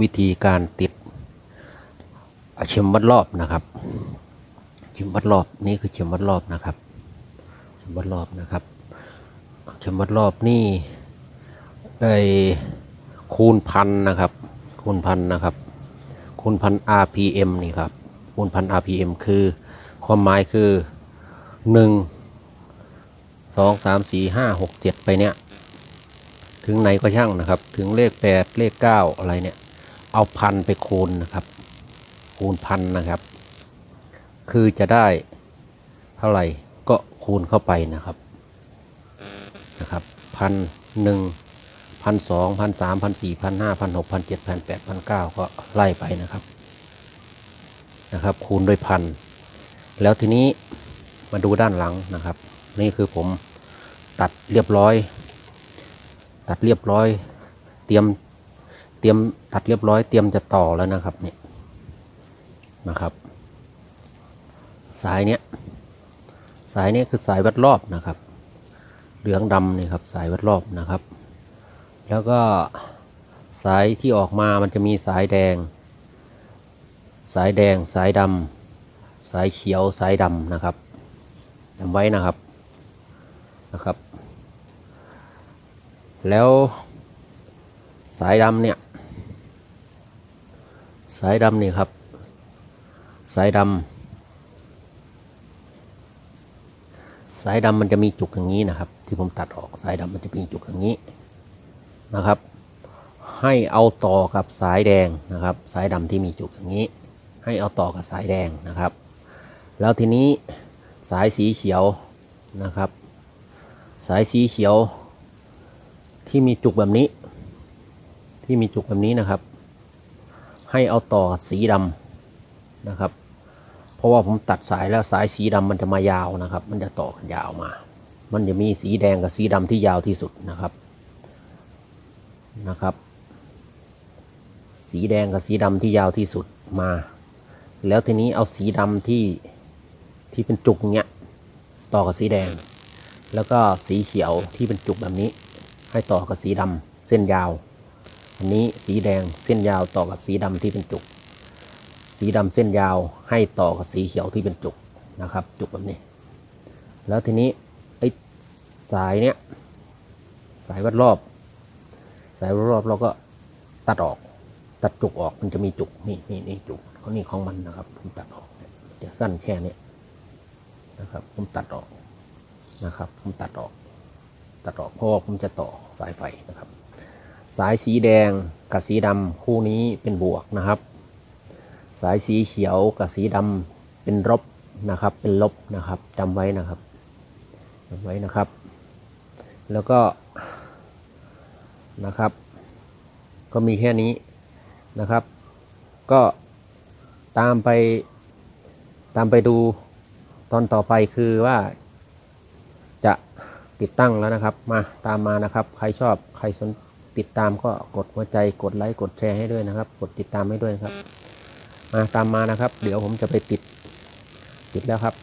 วิธีการติดเข็มวัดรอบนะครับเข็มวัดรอบนี่คือเข็มวัดรอบนะครับเข็มวัดรอบนะครับเข็มวัดรอบนี่ไอคูณพันนะครับ คูณพันนะครับ คูณพัน RPM นี่ครับ คูณพัน RPM คือ ความหมายคือหนึ่งสองสามสี่ห้าหกเจ็ดไปเนี่ย ถึงไหนก็ช่างนะครับ ถึงเลขแปดเลขเก้าอะไรเนี่ย เอาพันไปคูณนะครับ คูณพันนะครับ คือจะได้เท่าไหร่ก็คูณเข้าไปนะครับนะครับพันหนึ่งพันสองพันสามพันสี่พันห้าพันหกพันเจ็ดพันแปดพันเก้าก็ไล่ไปนะครับนะครับ คูณด้วยพันแล้วทีนี้มาดูด้านหลังนะครับ นี่คือผมตัดเรียบร้อย ตัดเรียบร้อย เตรียม เตรียมตัดเรียบร้อยเตรียมจะต่อแล้วนะครับเนี่ยนะครับ สายเนี้ยสายเนี้ยคือสายวัดรอบนะครับ เหลืองดำนี่ครับสายวัดรอบนะครับ แล้วก็สายที่ออกมามันจะมีสายแดง สายแดงสายดำสายเขียวสายดำนะครับจำไว้นะครับนะครับ แล้วสายดำเนี่ย สายดำนี่ครับ สายดำสายดำมันจะมีจุกอย่างนี้นะครับ ที่ผมตัดออกสายดำมันจะมีจุกอย่างนี้นะครับ ให้เอาต่อกับสายแดงนะครับ สายดำที่มีจุกอย่างนี้ ให้เอาต่อกับสายแดงนะครับ แล้วทีนี้สายสีเขียวนะครับ สายสีเขียวที่มีจุกแบบนี้ ที่มีจุกแบบนี้นะครับ ให้เอาต่อสีดำนะครับ เพราะว่าผมตัดสายแล้วสายสีดำมันจะมายาวนะครับ มันจะต่อกันยาวมา มันจะมีสีแดงกับสีดำที่ยาวที่สุดนะครับนะครับ สีแดงกับสีดำที่ยาวที่สุดมา แล้วทีนี้เอาสีดำที่ที่เป็นจุกเนี้ยต่อกับสีแดง แล้วก็สีเขียวที่เป็นจุกแบบนี้ ให้ต่อกับสีดำเส้นยาว อันนี้สีแดงเส้นยาวต่อกับสีดำที่เป็นจุก สีดำเส้นยาวให้ต่อกับสีเขียวที่เป็นจุกนะครับ จุกแบบนี้ แล้วทีนี้ไอ้สายเนี้ยสายวัดรอบ สายวัดรอบเราก็ตัดออก ตัดจุกออกมันจะมีจุกนี่นี่นี่จุกเขานี่ของมันนะครับ ผมตัดออกเนี่ยจะสั้นแค่นี้นะครับ ผมตัดออกนะครับ ผมตัดออก ตัดออกเพราะว่าผมจะต่อสายไฟนะครับ สายสีแดงกับสีดำคู่นี้เป็นบวกนะครับ สายสีเขียวกับสีดำเป็นลบนะครับ เป็นลบนะครับจำไว้นะครับจำไว้นะครับ แล้วก็นะครับ ก็มีแค่นี้นะครับ ก็ตามไปตามไปดูตอนต่อไปคือว่าจะติดตั้งแล้วนะครับ มาตามมานะครับ ใครชอบใครสน ติดตามก็กดหัวใจกดไลค์กดแชร์ให้ด้วยนะครับ กดติดตามให้ด้วยครับ มาตามมานะครับ เดี๋ยวผมจะไปติด ติดแล้วครับ